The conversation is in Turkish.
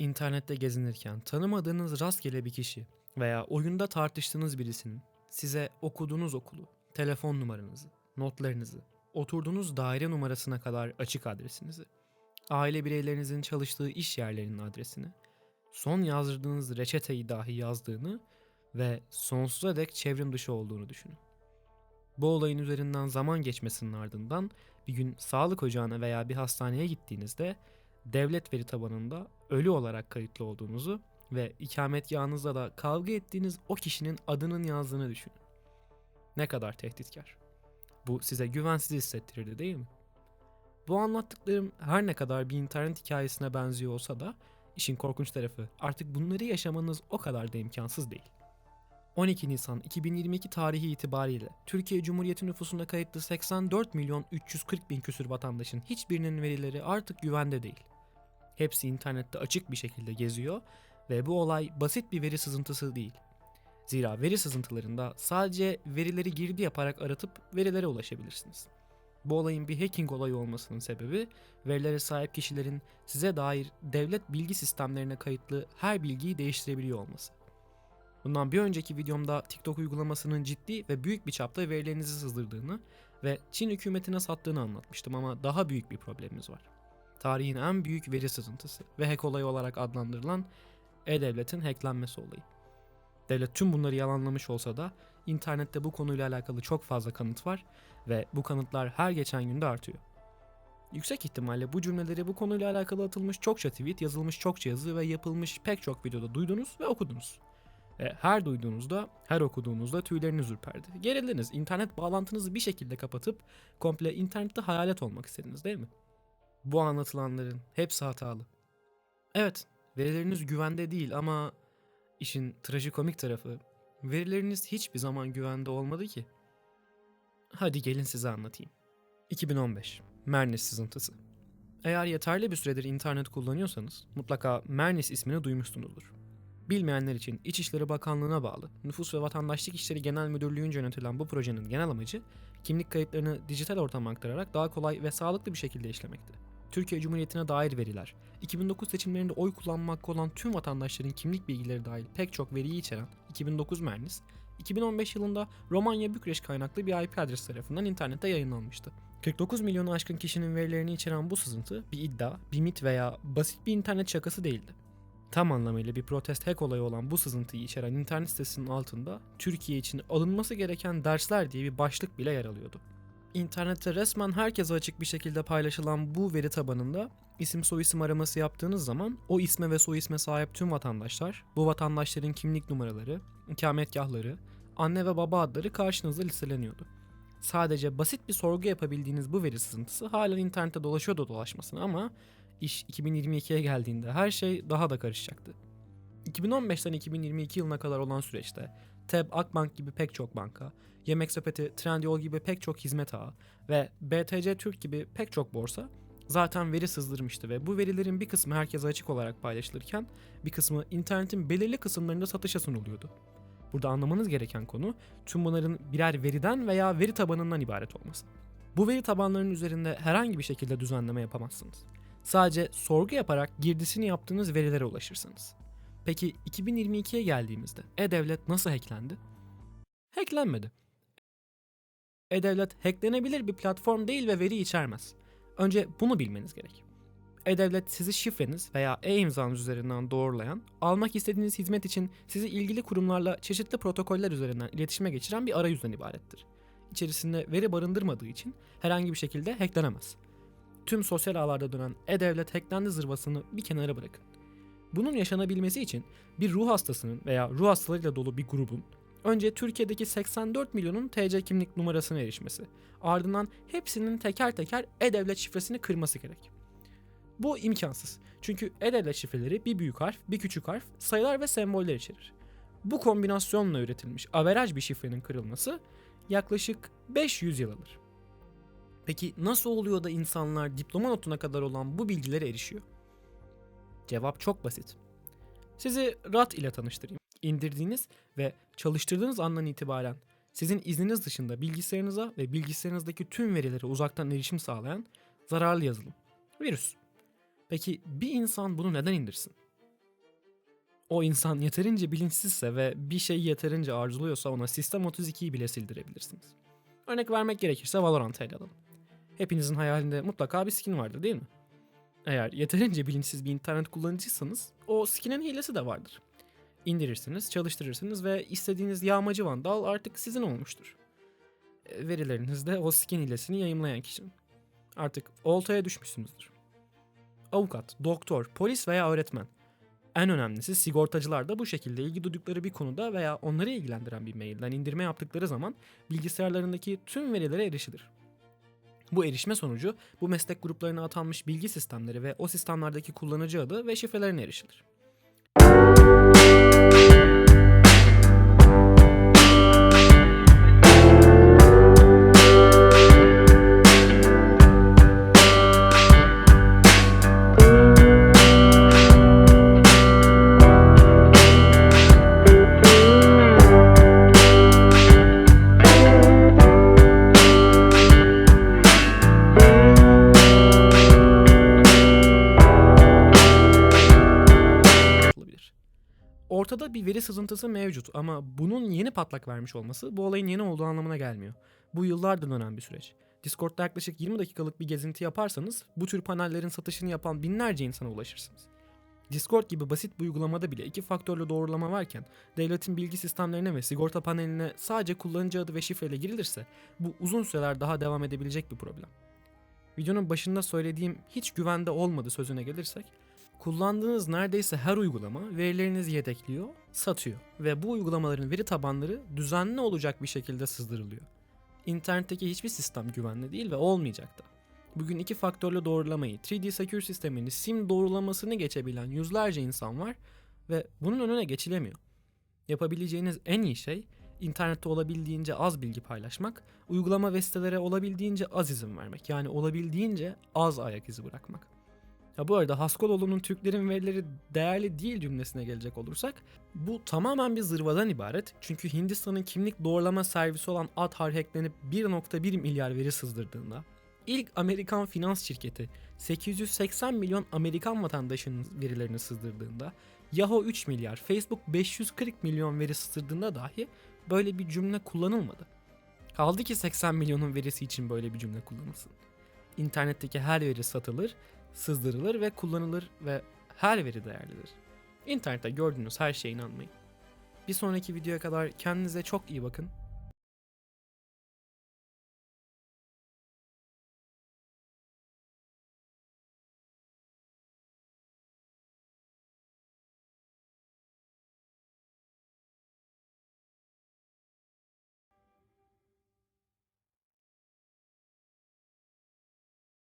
İnternette gezinirken tanımadığınız rastgele bir kişi veya oyunda tartıştığınız birisinin size okuduğunuz okulu, telefon numaranızı, notlarınızı, oturduğunuz daire numarasına kadar açık adresinizi, aile bireylerinizin çalıştığı iş yerlerinin adresini, son yazdırdığınız reçeteyi dahi yazdığını ve sonsuza dek çevrim dışı olduğunu düşünün. Bu olayın üzerinden zaman geçmesinin ardından bir gün sağlık ocağına veya bir hastaneye gittiğinizde devlet veri tabanında ölü olarak kayıtlı olduğunuzu ve ikametgahınızda da kavga ettiğiniz o kişinin adının yazdığını düşünün. Ne kadar tehditkar. Bu size güvensiz hissettirirdi değil mi? Bu anlattıklarım her ne kadar bir internet hikayesine benziyor olsa da işin korkunç tarafı artık bunları yaşamanız o kadar da imkansız değil. 12 Nisan 2022 tarihi itibariyle Türkiye Cumhuriyeti nüfusunda kayıtlı 84 milyon 340 bin küsür vatandaşın hiçbirinin verileri artık güvende değil. Hepsi internette açık bir şekilde geziyor ve bu olay basit bir veri sızıntısı değil. Zira veri sızıntılarında sadece verileri girdi yaparak aratıp verilere ulaşabilirsiniz. Bu olayın bir hacking olayı olmasının sebebi verilere sahip kişilerin size dair devlet bilgi sistemlerine kayıtlı her bilgiyi değiştirebiliyor olması. Bundan bir önceki videomda TikTok uygulamasının ciddi ve büyük bir çapta verilerinizi sızdırdığını ve Çin hükümetine sattığını anlatmıştım ama daha büyük bir problemimiz var. Tarihin en büyük veri sızıntısı ve hack olayı olarak adlandırılan e-devletin hacklenmesi olayı. Devlet tüm bunları yalanlamış olsa da internette bu konuyla alakalı çok fazla kanıt var ve bu kanıtlar her geçen günde artıyor. Yüksek ihtimalle bu cümleleri bu konuyla alakalı atılmış çokça tweet, yazılmış çokça yazı ve yapılmış pek çok videoda duydunuz ve okudunuz. Ve her duyduğunuzda, her okuduğunuzda tüyleriniz ürperdi. Gerildiniz, internet bağlantınızı bir şekilde kapatıp komple internette hayalet olmak istediniz değil mi? Bu anlatılanların hepsi hatalı. Evet, verileriniz güvende değil ama işin trajikomik tarafı verileriniz hiçbir zaman güvende olmadı ki. Hadi gelin size anlatayım. 2015 Mernis sızıntısı. Eğer yeterli bir süredir internet kullanıyorsanız mutlaka Mernis ismini duymuşsunuzdur. Bilmeyenler için İçişleri Bakanlığı'na bağlı Nüfus ve Vatandaşlık İşleri Genel Müdürlüğü'nce yönetilen bu projenin genel amacı kimlik kayıtlarını dijital ortama aktararak daha kolay ve sağlıklı bir şekilde işlemekti. Türkiye Cumhuriyeti'ne dair veriler, 2009 seçimlerinde oy kullanmakta olan tüm vatandaşların kimlik bilgileri dahil pek çok veriyi içeren 2009 Mernis, 2015 yılında Romanya Bükreş kaynaklı bir IP adresi tarafından internette yayınlanmıştı. 49 milyonu aşkın kişinin verilerini içeren bu sızıntı bir iddia, bir mit veya basit bir internet şakası değildi. Tam anlamıyla bir protest hack olayı olan bu sızıntıyı içeren internet sitesinin altında Türkiye için alınması gereken dersler diye bir başlık bile yer alıyordu. İnternette resmen herkese açık bir şekilde paylaşılan bu veri tabanında isim soyisim araması yaptığınız zaman o isme ve soy isme sahip tüm vatandaşlar, bu vatandaşların kimlik numaraları, ikametgahları, anne ve baba adları karşınızda listeleniyordu. Sadece basit bir sorgu yapabildiğiniz bu veri sızıntısı hala internette dolaşıyordu dolaşmasına ama iş 2022'ye geldiğinde her şey daha da karışacaktı. 2015'ten 2022 yılına kadar olan süreçte TEB, Akbank gibi pek çok banka, Yemek Sepeti, Trendyol gibi pek çok hizmet ağı ve BTC Türk gibi pek çok borsa zaten veri sızdırmıştı ve bu verilerin bir kısmı herkese açık olarak paylaşılırken bir kısmı internetin belirli kısımlarında satışa sunuluyordu. Burada anlamanız gereken konu tüm bunların birer veriden veya veri tabanından ibaret olması. Bu veri tabanlarının üzerinde herhangi bir şekilde düzenleme yapamazsınız. Sadece sorgu yaparak girdisini yaptığınız verilere ulaşırsınız. Peki 2022'ye geldiğimizde E-Devlet nasıl hacklendi? Hacklenmedi. E-Devlet hacklenebilir bir platform değil ve veri içermez. Önce bunu bilmeniz gerek. E-Devlet sizi şifreniz veya e-imzanız üzerinden doğrulayan, almak istediğiniz hizmet için sizi ilgili kurumlarla çeşitli protokoller üzerinden iletişime geçiren bir arayüzden ibarettir. İçerisinde veri barındırmadığı için herhangi bir şekilde hacklenemez. Tüm sosyal ağlarda dönen e-devlet hacklendi zırvasını bir kenara bırakın. Bunun yaşanabilmesi için bir ruh hastasının veya ruh hastalarıyla dolu bir grubun önce Türkiye'deki 84 milyonun TC kimlik numarasına erişmesi, ardından hepsinin teker teker e-devlet şifresini kırması gerek. Bu imkansız. Çünkü e-devlet şifreleri bir büyük harf, bir küçük harf, sayılar ve semboller içerir. Bu kombinasyonla üretilmiş averaj bir şifrenin kırılması yaklaşık 500 yıl alır. Peki nasıl oluyor da insanlar diploma notuna kadar olan bu bilgilere erişiyor? Cevap çok basit. Sizi RAT ile tanıştırayım. İndirdiğiniz ve çalıştırdığınız andan itibaren sizin izniniz dışında bilgisayarınıza ve bilgisayarınızdaki tüm verilere uzaktan erişim sağlayan zararlı yazılım. Virüs. Peki bir insan bunu neden indirsin? O insan yeterince bilinçsizse ve bir şeyi yeterince arzuluyorsa ona Sistem 32'yi bile sildirebilirsiniz. Örnek vermek gerekirse Valorant'ı ele alalım. Hepinizin hayalinde mutlaka bir skin vardır değil mi? Eğer yeterince bilinçsiz bir internet kullanıcıysanız o skinin hilesi de vardır. İndirirsiniz, çalıştırırsınız ve istediğiniz yağmacı vandal artık sizin olmuştur. E, Verileriniz de o skin hilesini yayımlayan kişinin. Artık oltaya düşmüşsünüzdür. Avukat, doktor, polis veya öğretmen. En önemlisi sigortacılar da bu şekilde ilgi duydukları bir konuda veya onları ilgilendiren bir mailden indirme yaptıkları zaman bilgisayarlarındaki tüm verilere erişilir. Bu erişme sonucu bu meslek gruplarına atanmış bilgi sistemleri ve o sistemlerdeki kullanıcı adı ve şifrelerine erişilir. Veri sızıntısı mevcut ama bunun yeni patlak vermiş olması bu olayın yeni olduğu anlamına gelmiyor. Bu yıllardır dönen bir süreç. Discord'da yaklaşık 20 dakikalık bir gezinti yaparsanız bu tür panellerin satışını yapan binlerce insana ulaşırsınız. Discord gibi basit bir uygulamada bile iki faktörlü doğrulama varken devletin bilgi sistemlerine ve sigorta paneline sadece kullanıcı adı ve şifreyle girilirse bu uzun süreler daha devam edebilecek bir problem. Videonun başında söylediğim hiç güvende olmadı sözüne gelirsek Kullandığınız neredeyse her uygulama verilerinizi yedekliyor, satıyor ve bu uygulamaların veri tabanları düzenli olacak bir şekilde sızdırılıyor. İnternetteki hiçbir sistem güvenli değil ve olmayacak da. Bugün iki faktörlü doğrulamayı, 3D Secure sistemini, SIM doğrulamasını geçebilen yüzlerce insan var ve bunun önüne geçilemiyor. Yapabileceğiniz en iyi şey internette olabildiğince az bilgi paylaşmak, uygulama ve sitelere olabildiğince az izin vermek. Yani olabildiğince az ayak izi bırakmak. Ha bu arada Haskoloğlu'nun Türklerin verileri değerli değil cümlesine gelecek olursak bu tamamen bir zırvadan ibaret. Çünkü Hindistan'ın kimlik doğrulama servisi olan Aadhaar hacklenip 1.1 milyar veri sızdırdığında ilk Amerikan finans şirketi 880 milyon Amerikan vatandaşının verilerini sızdırdığında Yahoo 3 milyar, Facebook 540 milyon veri sızdırdığında dahi böyle bir cümle kullanılmadı. Kaldı ki 80 milyonun verisi için böyle bir cümle kullanılsın. İnternetteki her veri satılır sızdırılır ve kullanılır ve her veri değerlidir. İnternette gördüğünüz her şeye inanmayın. Bir sonraki videoya kadar kendinize çok iyi bakın.